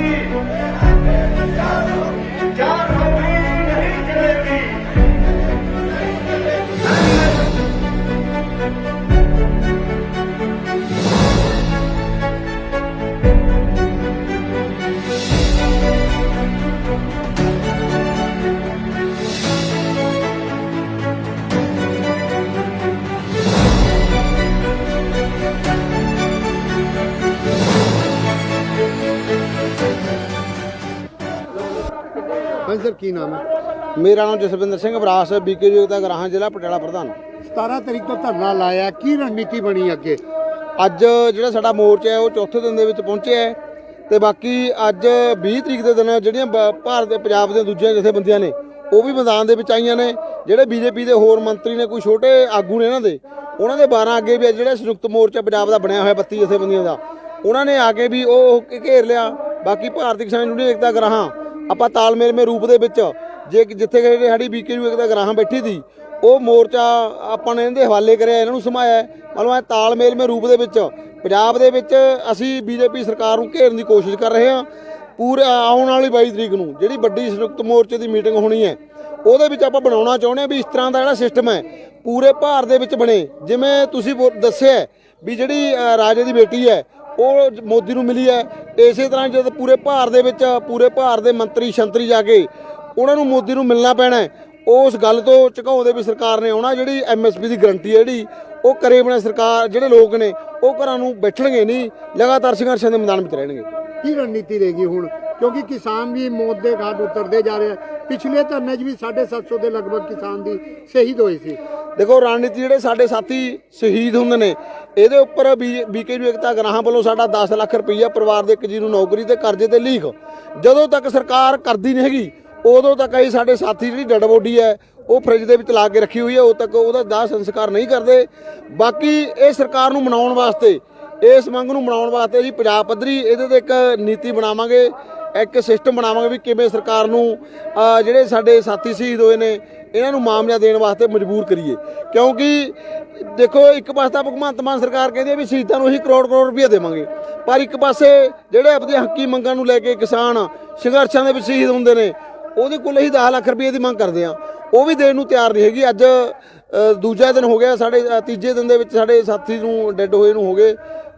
aquí. ਹਾਂਜੀ ਸਰ ਕੀ ਨਾਮ ਹੈ? ਮੇਰਾ ਨਾਮ ਜਸਵਿੰਦਰ ਸਿੰਘ ਬਰਾਸ ਬੀਕੇ ਯੋਗਤਾ ਗਰਾਹਾਂ ਜ਼ਿਲ੍ਹਾ ਪਟਿਆਲਾ ਪ੍ਰਧਾਨ। 17 ਤਰੀਕ ਤੋਂ ਧਰਨਾ ਲਾਇਆ ਕੀ ਰਣਨੀਤੀ ਬਣੀ ਅੱਗੇ? ਅੱਜ ਜਿਹੜਾ ਸਾਡਾ ਮੋਰਚਾ ਹੈ ਉਹ ਚੌਥੇ ਦਿਨ ਦੇ ਵਿੱਚ ਪਹੁੰਚਿਆ ਹੈ ਤੇ ਬਾਕੀ ਅੱਜ 20 ਤਰੀਕ ਦੇ ਦਿਨ ਜਿਹੜੀਆਂ ਬ- ਭਾਰਤ ਦੇ ਪੰਜਾਬ ਦੇ ਦੂਜੀਆਂ ਜਥੇਬੰਦੀਆਂ ਨੇ ਉਹ ਵੀ ਮੈਦਾਨ ਦੇ ਵਿੱਚ ਆਈਆਂ ਨੇ। ਜਿਹੜੇ ਬੀਜੇਪੀ ਦੇ ਹੋਰ ਮੰਤਰੀ ਨੇ ਕੋਈ ਛੋਟੇ ਆਗੂ ਨੇ ਇਹਨਾਂ ਦੇ ਉਹਨਾਂ ਦੇ 12 ਅੱਗੇ ਵੀ ਅੱਜ ਜਿਹੜਾ ਸੰਯੁਕਤ ਮੋਰਚਾ ਪੰਜਾਬ ਦਾ ਬਣਿਆ ਹੋਇਆ 32 ਜਥੇਬੰਦੀਆਂ ਦਾ ਉਹਨਾਂ ਨੇ ਆ ਕੇ ਵੀ ਉਹ ਘ- ਘੇਰ ਲਿਆ। ਬਾਕੀ ਭਾਰਤੀ ਕਿਸਾਨ ਯੂਨੀਅਨ ਏਕਤਾ ਗਰਾਹਾਂ ਆਪਾਂ ਤਾਲਮੇਲ ਮੇ ਰੂਪ ਦੇ ਵਿੱਚ, ਜੇ ਕਿ ਜਿੱਥੇ ਕਿ ਸਾਡੀ ਬੀਕੇ ਇੱਕ ਏਕਤਾ ਗਰਾਹਾਂ ਬੈਠੀ ਸੀ, ਉਹ ਮੋਰਚਾ ਆਪਾਂ ਨੇ ਇਹਦੇ ਹਵਾਲੇ ਕਰਿਆ, ਇਹਨਾਂ ਨੂੰ ਸਮਾਇਆ ਮਤਲਬ ਇਹ ਤਾਲਮੇਲ ਮੇ ਰੂਪ ਦੇ ਵਿੱਚ, ਪੰਜਾਬ ਦੇ ਵਿੱਚ ਅਸੀਂ ਬੀਜੇਪੀ ਸਰਕਾਰ ਨੂੰ ਘੇਰਨ ਦੀ ਕੋਸ਼ਿਸ਼ ਕਰ ਰਹੇ ਹਾਂ, ਪੂਰੇ ਆਉਣ ਵਾਲੀ 22 ਤਰੀਕ ਨੂੰ, ਜਿਹੜੀ ਵੱਡੀ ਸੰਯੁਕਤ ਮੋਰਚੇ ਦੀ ਮੀਟਿੰਗ ਹੋਣੀ ਹੈ, ਉਹਦੇ ਵਿੱਚ ਆਪਾਂ ਬਣਾਉਣਾ ਚਾਹੁੰਦੇ ਹਾਂ ਵੀ ਇਸ ਤਰ੍ਹਾਂ ਦਾ ਜਿਹੜਾ ਸਿਸਟਮ ਹੈ, ਪੂਰੇ ਭਾਰਤ ਦੇ ਵਿੱਚ ਬਣੇ। ਜਿਵੇਂ ਤੁਸੀਂ ਦੱਸਿਆ ਵੀ ਜਿਹੜੀ ਰਾਜੇ ਦੀ ਬੇਟੀ ਹੈ ਉਹ ਮੋਦੀ ਨੂੰ ਮਿਲੀ ਹੈ ਇਸੇ ਤਰ੍ਹਾਂ ਜਦ ਪੂਰੇ ਭਾਰਤ ਦੇ ਵਿੱਚ, ਪੂਰੇ ਭਾਰਤ ਦੇ ਮੰਤਰੀ ਸ਼ੰਤਰੀ ਜਾ ਕੇ ਉਹਨਾਂ ਨੂੰ ਮੋਦੀ ਨੂੰ ਮਿਲਣਾ ਪੈਣਾ ਹੈ। ਉਸ ਗੱਲ ਤੋਂ ਝੁਕਾਉਂਦੇ ਵੀ ਸਰਕਾਰ ਨੇ ਆਉਣਾ, ਜਿਹੜੀ ਐਮਐਸਪੀ ਦੀ ਗਰੰਟੀ ਹੈ ਜਿਹੜੀ, ਉਹ ਕਰੇ ਬਣਾ ਸਰਕਾਰ, ਜਿਹੜੇ ਲੋਕ ਨੇ, ਉਹ ਘਰਾਂ ਨੂੰ ਬੈਠਣਗੇ ਨਹੀਂ, ਲਗਾਤਾਰ ਸੰਘਰਸ਼ਾਂ ਦੇ ਮੈਦਾਨ ਵਿੱਚ ਰਹਿਣਗੇ ਕੀ ਰਣਨੀਤੀ ਰਹੇਗੀ ਹੁਣ ਕਿਉਂਕਿ ਕਿਸਾਨ ਵੀ ਮੌਤ ਦੇ ਘਾਟ ਉਤਰਦੇ ਜਾ ਰਹੇ ਆ। ਪਿਛਲੇ ਧਰਨੇ 'ਚ ਵੀ 750 ਦੇ ਲਗਭਗ ਕਿਸਾਨ ਦੀ ਸ਼ਹੀਦ ਹੋਏ ਸੀ। ਦੇਖੋ, ਰਣਨੀਤੀ ਜਿਹੜੇ ਸਾਡੇ ਸਾਥੀ ਸ਼ਹੀਦ ਹੁੰਦੇ ਨੇ, ਇਹਦੇ ਉੱਪਰ ਬੀਕੇ ਨੂੰ ਏਕਤਾ ਗਰਾਹਾਂ ਵੱਲੋਂ ਸਾਡਾ 10 ਲੱਖ ਰੁਪਈਆ ਪਰਿਵਾਰ ਦੇ ਇੱਕ ਜੀ ਨੂੰ ਨੌਕਰੀ ਤੇ ਕਰਜ਼ੇ ਤੇ ਲੀਕ। ਜਦੋਂ ਤੱਕ ਸਰਕਾਰ ਕਰਦੀ ਨਹੀਂ ਹੈਗੀ, ਉਦੋਂ ਤੱਕ ਅਸੀਂ ਸਾਡੇ ਸਾਥੀ ਜਿਹੜੀ ਡੈਡ ਬੋਡੀ ਹੈ, ਉਹ ਫ੍ਰਿਜ ਦੇ ਵਿੱਚ ਲਾ ਕੇ ਰੱਖੀ ਹੋਈ ਹੈ, ਉਦੋਂ ਤੱਕ ਉਹਦਾ ਦਾਹ ਸੰਸਕਾਰ ਨਹੀਂ ਕਰਦੇ। ਬਾਕੀ ਇਹ ਸਰਕਾਰ ਨੂੰ ਮਨਾਉਣ ਵਾਸਤੇ, ਇਸ ਮੰਗ ਨੂੰ ਮਨਾਉਣ ਵਾਸਤੇ ਅਸੀਂ ਪੰਜਾਬ ਪੱਧਰੀ ਇਹਦੇ ਤੇ ਇੱਕ ਨੀਤੀ ਬਣਾਵਾਂਗੇ। ਇੱਕ ਸਿਸਟਮ ਬਣਾਵਾਂਗੇ ਵੀ ਕਿਵੇਂ ਸਰਕਾਰ ਨੂੰ ਜਿਹੜੇ ਸਾਡੇ ਸਾਥੀ ਸ਼ਹੀਦ ਹੋਏ ਨੇ, ਇਹਨਾਂ ਨੂੰ ਮਾਮਲਾ ਦੇਣ ਵਾਸਤੇ ਮਜਬੂਰ ਕਰੀਏ। ਕਿਉਂਕਿ ਦੇਖੋ, ਇੱਕ ਪਾਸੇ ਤਾਂ ਭਗਵੰਤ ਮਾਨ ਸਰਕਾਰ ਕਹਿੰਦੀ ਹੈ ਵੀ ਸ਼ਹੀਦਾਂ ਨੂੰ ਅਸੀਂ ਕਰੋੜ ਕਰੋੜ ਰੁਪਏ ਦੇਵਾਂਗੇ। ਪਰ ਇੱਕ ਪਾਸੇ ਜਿਹੜੇ ਆਪਣੀ ਹੱਕੀ ਮੰਗਾਂ ਨੂੰ ਲੈ ਕੇ ਕਿਸਾਨ ਸੰਘਰਸ਼ਾਂ ਦੇ ਵਿੱਚ ਸ਼ਹੀਦ ਹੁੰਦੇ ਨੇ, ਉਹਦੇ ਕੋਲ ਅਸੀਂ 10 ਲੱਖ ਰੁਪਏ ਦੀ ਮੰਗ ਕਰਦੇ ਆ ਉਹ ਵੀ ਦੇਣ ਨੂੰ ਤਿਆਰ ਨਹੀਂ ਹੈਗੀ। ਅੱਜ ਦੂਜਾ ਦਿਨ ਹੋ ਗਿਆ, ਸਾਡੇ ਤੀਜੇ ਦਿਨ ਦੇ ਵਿੱਚ ਸਾਡੇ ਸਾਥੀ ਨੂੰ, ਡੈੱਡ ਹੋਏ ਨੂੰ ਹੋ ਗਏ।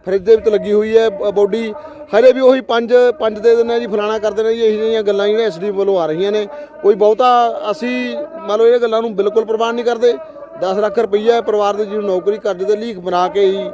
ਫਰਿੱਜ ਦੇ ਵਿੱਚ ਲੱਗੀ ਹੋਈ ਹੈ ਬੋਡੀ। ਹਰੇ ਵੀ ਉਹੀ ਪੰਜ ਪੰਜ ਦੇ ਦਿੰਦੇ ਆ ਜੀ ਫਲਾਣਾ ਕਰਦੇ ਨੇ ਜੀ ਇਹੋ ਜਿਹੀਆਂ ਗੱਲਾਂ ਜਿਹੜੀਆਂ ਐਸਡੀ ਵੱਲੋਂ ਆ ਰਹੀਆਂ ਨੇ। ਕੋਈ ਬਹੁਤਾ ਅਸੀਂ ਮੰਨ ਲਓ ਇਹ ਗੱਲਾਂ ਨੂੰ ਬਿਲਕੁਲ ਪ੍ਰਵਾਨ ਨਹੀਂ ਕਰਦੇ। 10 ਲੱਖ ਰੁਪਈਆ ਪਰਿਵਾਰ ਦੇ ਜੀ ਨੂੰ ਨੌਕਰੀ ਕਰਜ਼ੇ ਤੇ ਲੀਕ ਬਣਾ ਕੇ ਹੀ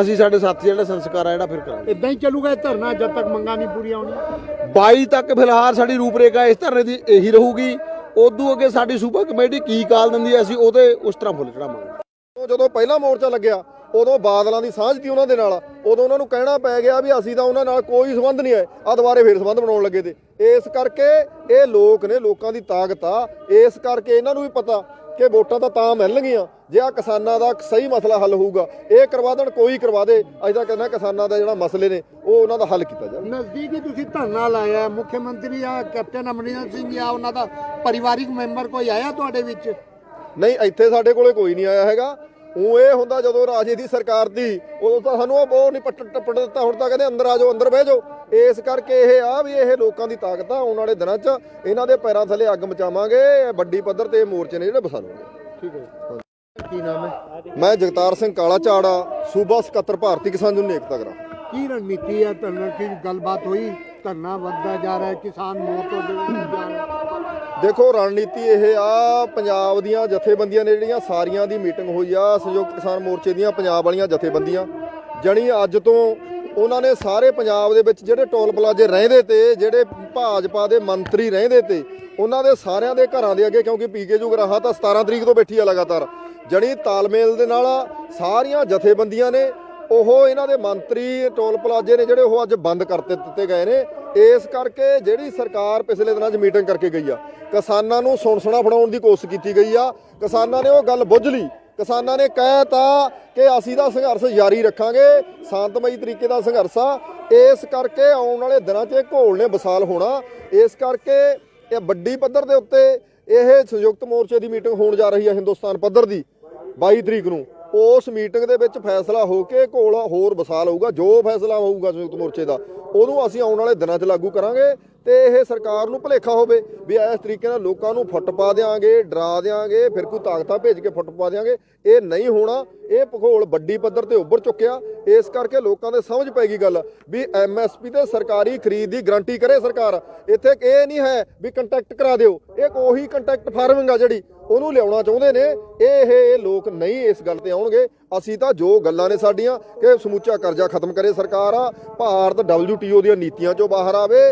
ਅਸੀਂ ਸਾਡੇ ਸਾਥੀ ਜਿਹੜਾ ਸੰਸਕਾਰ ਆ ਜਿਹੜਾ ਫਿਰ ਕਰਾਂਗੇ। ਇਦਾਂ ਹੀ ਚੱਲੂਗਾ ਇਹ ਧਰਨਾ ਜਦ ਤੱਕ ਮੰਗਾਂ ਨਹੀਂ ਪੂਰੀਆਂ ਹੋਣੀਆਂ। 22 ਤੱਕ ਫਿਲਹਾਲ ਸਾਡੀ ਰੂਪਰੇਖਾ ਇਸ ਧਰਨੇ ਦੀ ਇਹੀ ਰਹੂਗੀ। ਉਦੋਂ ਅੱਗੇ ਸਾਡੀ ਸੂਬਾ ਕਮੇਟੀ ਕੀ ਕਾਲ ਦਿੰਦੀ ਹੈ ਅਸੀਂ ਉਹਦੇ ਉਸ ਤਰ੍ਹਾਂ ਫੁੱਲ ਚੜਾਵਾਂਗੇ ਉਹ ਜਦੋਂ ਪਹਿਲਾ ਮੋਰਚਾ ਲੱਗਿਆ ਉਦੋਂ ਬਾਦਲਾਂ ਦੀ ਸਾਂਝ ਦੀ ਉਹਨਾਂ ਦੇ ਨਾਲ। ਉਦੋਂ ਉਹਨਾਂ ਨੂੰ ਕਹਿਣਾ ਪੈ ਗਿਆ ਵੀ ਅਸੀਂ ਤਾਂ ਉਹਨਾਂ ਨਾਲ ਕੋਈ ਸੰਬੰਧ ਨਹੀਂ ਹੈ। ਆ ਦੁਬਾਰੇ ਫੇਰ ਸੰਬੰਧ ਬਣਾਉਣ ਲੱਗੇ ਤੇ। ਇਸ ਕਰਕੇ ਇਹ ਲੋਕ ਨੇ ਲੋਕਾਂ ਦੀ ਤਾਕਤ ਆ। ਇਸ ਕਰਕੇ ਇਹਨਾਂ ਨੂੰ ਵੀ ਪਤਾ ਕਿ ਵੋਟਾਂ ਤਾਂ ਤਾਂ ਮਿਲਣਗੀਆਂ। ਜੇ ਆ ਕਿਸਾਨਾਂ ਦਾ ਸਹੀ ਮਸਲਾ ਹੱਲ ਹੋਊਗਾ ਇਹ ਕਰਵਾ ਦੇਣ ਕੋਈ ਕਰਵਾ ਦੇ। ਅੱਜ ਤਾਂ ਕਹਿੰਦਾ ਕਿਸਾਨਾਂ ਦਾ ਜਿਹੜਾ ਮਸਲੇ ਨੇ ਉਹ ਉਹਨਾਂ ਦਾ ਹੱਲ ਕੀਤਾ ਜਾਵੇ। ਨਜ਼ਦੀਕ ਹੀ ਤੁਸੀਂ ਧਰਨਾ ਲਾਇਆ ਮੁੱਖ ਮੰਤਰੀ ਆ ਕੈਪਟਨ ਅਮਰਿੰਦਰ ਸਿੰਘ ਜਾਂ ਉਹਨਾਂ ਦਾ ਪਰਿਵਾਰਿਕ ਮੈਂਬਰ ਕੋਈ ਆਇਆ ਤੁਹਾਡੇ ਵਿੱਚ? ਨਹੀਂ ਇੱਥੇ ਸਾਡੇ ਕੋਲੇ ਕੋਈ ਨਹੀਂ ਆਇਆ ਹੈਗਾ। ਉਹ ਇਹ ਹੁੰਦਾ ਜਦੋਂ ਰਾਜੇ ਦੀ ਸਰਕਾਰ ਦੀ ਉਦੋਂ ਤਾਂ ਸਾਨੂੰ ਉਹ ਬਹੁਤ ਨਹੀਂ ਪੱਟ ਟੱਪੜ ਦਿੱਤਾ ਹੁਣ ਤਾਂ ਕਹਿੰਦੇ ਅੰਦਰ ਆ ਜਾਓ ਅੰਦਰ ਬਹਿ ਜਾਓ। ਇਸ ਕਰਕੇ ਇਹ ਆ ਵੀ ਇਹ ਲੋਕਾਂ ਦੀ ਤਾਕਤ ਆ ਆਉਣ ਵਾਲੇ ਦਿਨਾਂ 'ਚ ਇਹਨਾਂ ਦੇ ਪੈਰਾਂ ਥੱਲੇ ਅੱਗ ਮਚਾਵਾਂਗੇ ਵੱਡੀ ਪੱਧਰ ਤੇ ਮੋਰਚੇ ਨੇ ਜਿਹੜੇ ਲਵਾਂਗੇ ਠੀਕ ਹੈ ਕੀ ਨਾਮ ਹੈ? ਮੈਂ ਜਗਤਾਰ ਸਿੰਘ ਕਾਲਾ ਝਾੜਾ ਸੂਬਾ ਸਕੱਤਰ ਭਾਰਤੀ ਕਿਸਾਨ ਯੂਨੀਅਨ ਏਕਤਾ ਗਰਾ ਕੀ ਰਣਨੀਤੀ ਹੈ ਧਰਨਾ ਕੀ ਗੱਲਬਾਤ ਹੋਈ? ਧਰਨਾ ਵੱਧਦਾ ਜਾ ਰਿਹਾ ਹੈ ਕਿਸਾਨ ਮੌਤ ਹੋ ਗਈ ਦੇਖੋ, ਰਣਨੀਤੀ ਇਹ ਆ, ਪੰਜਾਬ ਦੀਆਂ ਜਥੇਬੰਦੀਆਂ ਨੇ ਜਿਹੜੀਆਂ ਸਾਰੀਆਂ ਦੀ ਮੀਟਿੰਗ ਹੋਈ ਆ, ਸੰਯੁਕਤ ਕਿਸਾਨ ਮੋਰਚੇ ਦੀਆਂ ਪੰਜਾਬ ਵਾਲੀਆਂ ਜਥੇਬੰਦੀਆਂ। ਜਣੀ ਅੱਜ ਤੋਂ ਉਹਨਾਂ ਨੇ ਸਾਰੇ ਪੰਜਾਬ ਦੇ ਵਿੱਚ ਜਿਹੜੇ ਟੋਲ ਪਲਾਜ਼ੇ ਰਹਿੰਦੇ ਤੇ, ਜਿਹੜੇ ਭਾਜਪਾ ਦੇ ਮੰਤਰੀ ਰਹਿੰਦੇ ਤੇ, ਉਹਨਾਂ ਦੇ ਸਾਰਿਆਂ ਦੇ ਘਰਾਂ ਦੇ ਅੱਗੇ, ਕਿਉਂਕਿ ਪੀਕੇ ਜੂ ਗਰਾਹਾਂ ਤਾਂ 17 ਤਰੀਕ ਤੋਂ ਬੈਠੀ ਆ ਲਗਾਤਾਰ। ਜਣੀ ਤਾਲਮੇਲ ਦੇ ਨਾਲ ਸਾਰੀਆਂ ਜਥੇਬੰਦੀਆਂ ਨੇ ਉਹ ਇਹਨਾਂ ਦੇ ਮੰਤਰੀ ਟੋਲ ਪਲਾਜ਼ੇ ਨੇ ਜਿਹੜੇ ਉਹ ਅੱਜ ਬੰਦ ਕਰਤੇ ਦਿੱਤੇ ਗਏ ਨੇ। ਇਸ ਕਰਕੇ ਜਿਹੜੀ ਸਰਕਾਰ ਪਿਛਲੇ ਦਿਨਾਂ 'ਚ ਮੀਟਿੰਗ ਕਰਕੇ ਗਈ ਆ, ਕਿਸਾਨਾਂ ਨੂੰ ਸੁਣਸਣਾ ਫੜਾਉਣ ਦੀ ਕੋਸ਼ਿਸ਼ ਕੀਤੀ ਗਈ ਆ। ਕਿਸਾਨਾਂ ਨੇ ਉਹ ਗੱਲ ਬੁੱਝ ਲਈ। ਕਿਸਾਨਾਂ ਨੇ ਕਹਿਤਾ ਕਿ ਅਸੀਂ ਦਾ ਸੰਘਰਸ਼ ਜਾਰੀ ਰੱਖਾਂਗੇ, ਸ਼ਾਂਤਮਈ ਤਰੀਕੇ ਦਾ ਸੰਘਰਸ਼ ਆ। ਇਸ ਕਰਕੇ ਆਉਣ ਵਾਲੇ ਦਿਨਾਂ 'ਚ ਇਹ ਘੋਲ ਨੇ ਵਿਸਾਲ ਹੋਣਾ। ਇਸ ਕਰਕੇ ਇਹ ਵੱਡੀ ਪੱਧਰ ਦੇ ਉੱਤੇ ਇਹ ਸੰਯੁਕਤ ਮੋਰਚੇ ਦੀ ਮੀਟਿੰਗ ਹੋਣ ਜਾ ਰਹੀ ਹੈ ਹਿੰਦੁਸਤਾਨ ਪੱਧਰ ਦੀ 22 ਤਰੀਕ ਨੂੰ। ਉਸ ਮੀਟਿੰਗ ਦੇ ਵਿੱਚ ਫੈਸਲਾ ਹੋ ਕੇ ਕੋਲ ਹੋਰ ਵਸਾ ਹੋਊਗਾ, ਜੋ ਫੈਸਲਾ ਹੋਊਗਾ ਸੰਯੁਕਤ ਮੋਰਚੇ ਦਾ, ਉਹਨੂੰ ਅਸੀਂ ਆਉਣ ਵਾਲੇ ਦਿਨਾਂ 'ਚ ਲਾਗੂ ਕਰਾਂਗੇ ਤੇ ਇਹ ਸਰਕਾਰ ਨੂੰ ਭੁਲੇਖਾ ਹੋਵੇ ਵੀ ਇਸ ਤਰੀਕੇ ਨਾਲ ਲੋਕਾਂ ਨੂੰ ਫੁੱਟ ਪਾ ਦਿਆਂਗੇ, ਡਰਾ ਦਿਆਂਗੇ, ਫਿਰ ਕੋਈ ਤਾਕਤਾਂ ਭੇਜ ਕੇ ਫੁੱਟ ਪਾ ਦਿਆਂਗੇ, ਇਹ ਨਹੀਂ ਹੋਣਾ। ਇਹ ਭੂਗੋਲ ਵੱਡੀ ਪੱਧਰ ਤੇ ਉੱਭਰ ਚੁੱਕਿਆ। ਇਸ ਕਰਕੇ ਲੋਕਾਂ ਦੇ ਸਮਝ ਪੈ ਗਈ ਗੱਲ ਵੀ ਐਮਐਸਪੀ ਤੇ ਸਰਕਾਰੀ ਖਰੀਦ ਦੀ ਗਰੰਟੀ ਕਰੇ ਸਰਕਾਰ। ਇੱਥੇ ਇਹ ਨਹੀਂ ਹੈ ਵੀ ਕੰਟੈਕਟ ਕਰਾ ਦਿਓ। ਇਹ ਉਹੀ ਕੰਟੈਕਟ ਫਾਰਮਿੰਗ ਆ ਜਿਹੜੀ ਉਹਨੂੰ ਲਿਆਉਣਾ ਚਾਹੁੰਦੇ ਨੇ ਇਹ ਇਹ ਲੋਕ ਨਹੀਂ ਇਸ ਗੱਲ ਤੇ ਆਉਣਗੇ। ਅਸੀਂ ਤਾਂ ਜੋ ਗੱਲਾਂ ਨੇ ਸਾਡੀਆਂ ਕਿ ਸਮੁੱਚਾ ਕਰਜ਼ਾ ਖਤਮ ਕਰੇ ਸਰਕਾਰ ਆ ਭਾਰਤ WTO ਦੀਆਂ ਨੀਤੀਆਂ ਚੋਂ ਬਾਹਰ ਆਵੇ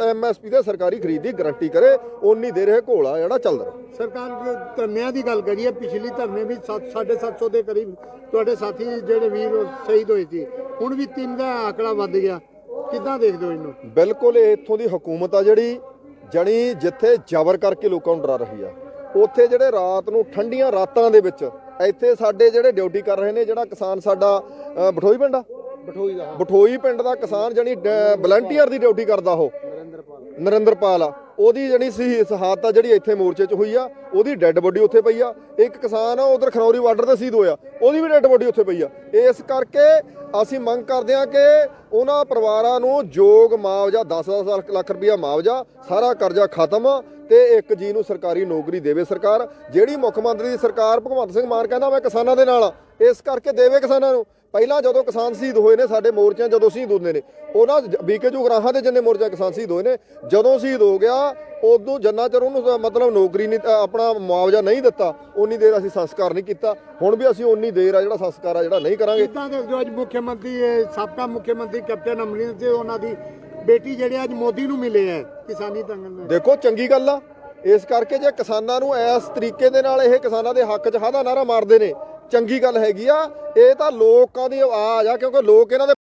ਐਮਐਸਪੀ ਤੇ ਸਰਕਾਰੀ ਖਰੀਦ ਦੀ ਗਾਰੰਟੀ ਕਰੇ ਉਨੀ ਦੇਰ ਇਹ ਘੋਲਾ ਜਿਹੜਾ ਚੱਲਦਾ ਰਹੇ। ਸਰਕਾਰ ਦੇ ਧਰਨਿਆਂ ਦੀ ਗੱਲ ਕਰੀਏ ਪਿਛਲੀ ਧਰਨੇ ਵੀ 750 ਦੇ ਕਰੀਬ ਤੁਹਾਡੇ ਸਾਥੀ ਜਿਹੜੇ ਵੀਰ ਸ਼ਹੀਦ ਹੋਏ ਸੀ ਹੁਣ ਵੀ ਤਿੰਨ ਦਾ ਆંકੜਾ ਵੱਧ ਗਿਆ। ਕਿੱਦਾਂ ਦੇਖਦੇ ਹੋ ਇਹਨੂੰ? ਬਿਲਕੁਲ ਇਹ ਇੱਥੋਂ ਦੀ ਹਕੂਮਤ ਆ ਜਿਹੜੀ ਜਣੀ ਜਿੱਥੇ ਜ਼ਬਰ ਕਰਕੇ ਲੋਕਾਂ ਨੂੰ ਡਰਾ ਰਹੀ ਆ। ਉੱਥੇ ਜਿਹੜੇ ਰਾਤ ਨੂੰ ਠੰਡੀਆਂ ਰਾਤਾਂ ਦੇ ਵਿੱਚ ਇੱਥੇ ਸਾਡੇ ਜਿਹੜੇ ਡਿਊਟੀ ਕਰ ਰਹੇ ਨੇ ਜਿਹੜਾ ਕਿਸਾਨ ਸਾਡਾ ਬਠੋਈ ਪਿੰਡ ਆ? ਬਠੋਈ ਦਾ ਬਠੋਈ ਪਿੰਡ ਦਾ ਕਿਸਾਨ ਜਣੀ ਵਲੰਟੀਅਰ ਦੀ ਡਿਊਟੀ ਕਰਦਾ ਉਹ। ਨਰਿੰਦਰਪਾਲ। ਆ। ਉਹਦੀ ਜਣੀ ਸੀ ਸਹਾਦਤ ਆ ਜਿਹੜੀ ਇੱਥੇ ਮੋਰਚੇ 'ਚ ਹੋਈ ਆ ਉਹਦੀ ਡੈੱਡ ਬੋਡੀ ਉੱਥੇ ਪਈ ਆ। ਇੱਕ ਕਿਸਾਨ ਆ ਉਧਰ ਖਨੌਰੀ ਬਾਰਡਰ ਤੇ ਸ਼ਹੀਦ ਹੋਇਆ ਉਹਦੀ ਵੀ ਡੈੱਡ ਬੋਡੀ ਉੱਥੇ ਪਈ ਆ। ਇਸ ਕਰਕੇ ਅਸੀਂ ਮੰਗ ਕਰਦੇ ਹਾਂ ਕਿ ਉਹਨਾਂ ਪਰਿਵਾਰਾਂ ਨੂੰ ਯੋਗ ਮੁਆਵਜ਼ਾ 10-10 ਲੱਖ ਰੁਪਇਆ ਮੁਆਵਜ਼ਾ ਸਾਰਾ ਕਰਜ਼ਾ ਖਤਮ ਤੇ ਇੱਕ ਜੀ ਨੂੰ ਸਰਕਾਰੀ ਨੌਕਰੀ ਦੇਵੇ ਸਰਕਾਰ, ਜਿਹੜੀ ਮੁੱਖ ਮੰਤਰੀ ਦੀ ਸਰਕਾਰ ਭਗਵੰਤ ਸਿੰਘ ਮਾਨ ਕਹਿੰਦਾ ਮੈਂ ਕਿਸਾਨਾਂ ਦੇ ਨਾਲ ਆ, ਇਸ ਕਰਕੇ ਦੇਵੇ ਕਿਸਾਨਾਂ ਨੂੰ। ਪਹਿਲਾਂ ਜਦੋਂ ਕਿਸਾਨ ਸ਼ਹੀਦ ਹੋਏ ਨੇ ਸਾਡੇ ਮੋਰਚਿਆਂ, ਜਦੋਂ ਸ਼ਹੀਦ ਹੁੰਦੇ ਨੇ, ਉਹਨਾਂ ਬੀਕੇ ਜੁਗਰਾਹਾਂ ਦੇ ਜਿੰਨੇ ਮੋਰਚਾ ਕਿਸਾਨ ਸ਼ਹੀਦ ਹੋਏ ਨੇ, ਜਦੋਂ ਸ਼ਹੀਦ ਹੋ ਗਿਆ, ਉਦੋਂ ਜੰਨਾ ਚਿਰ ਉਹਨੂੰ ਮਤਲਬ ਨੌਕਰੀ ਨਹੀਂ ਆਪਣਾ ਮੁਆਵਜ਼ਾ ਨਹੀਂ ਦਿੱਤਾ, ਉਨੀ ਦੇਰ ਅਸੀਂ ਸੰਸਕਾਰ ਨਹੀਂ ਕੀਤਾ। ਹੁਣ ਵੀ ਅਸੀਂ ਉਨੀ ਦੇਰ ਆ ਜਿਹੜਾ ਸੰਸਕਾਰ ਆ ਜਿਹੜਾ ਨਹੀਂ ਕਰਾਂਗੇ। ਕਿੱਦਾਂ ਦੇਖਦੇ ਅੱਜ ਮੁੱਖ ਮੰਤਰੀ ਸਾਬਕਾ ਮੁੱਖ ਮੰਤਰੀ ਕੈਪਟਨ ਅਮਰਿੰਦਰ ਸਿੰਘ, ਉਹਨਾਂ ਦੀ ਬੇਟੀ ਜਿਹੜੇ ਅੱਜ ਮੋਦੀ ਨੂੰ ਮਿਲੇ ਹੈ ਕਿਸਾਨੀ ਦੰਗਲ ਵਿੱਚ ਦੇਖੋ, ਚੰਗੀ ਗੱਲ ਆ। ਇਸ ਕਰਕੇ ਜੇ ਕਿਸਾਨਾਂ ਨੂੰ ਇਸ ਤਰੀਕੇ ਦੇ ਨਾਲ ਇਹ ਕਿਸਾਨਾਂ ਦੇ ਹੱਕ 'ਚ ਹਾਦਾ ਨਾਰਾ ਮਾਰਦੇ ਨੇ, ਚੰਗੀ ਗੱਲ ਹੈਗੀ ਆ। ਇਹ ਤਾਂ ਲੋਕਾਂ ਦੀ ਆਵਾਜ਼ ਆ, ਕਿਉਂਕਿ ਲੋਕ ਇਹਨਾਂ ਦੇ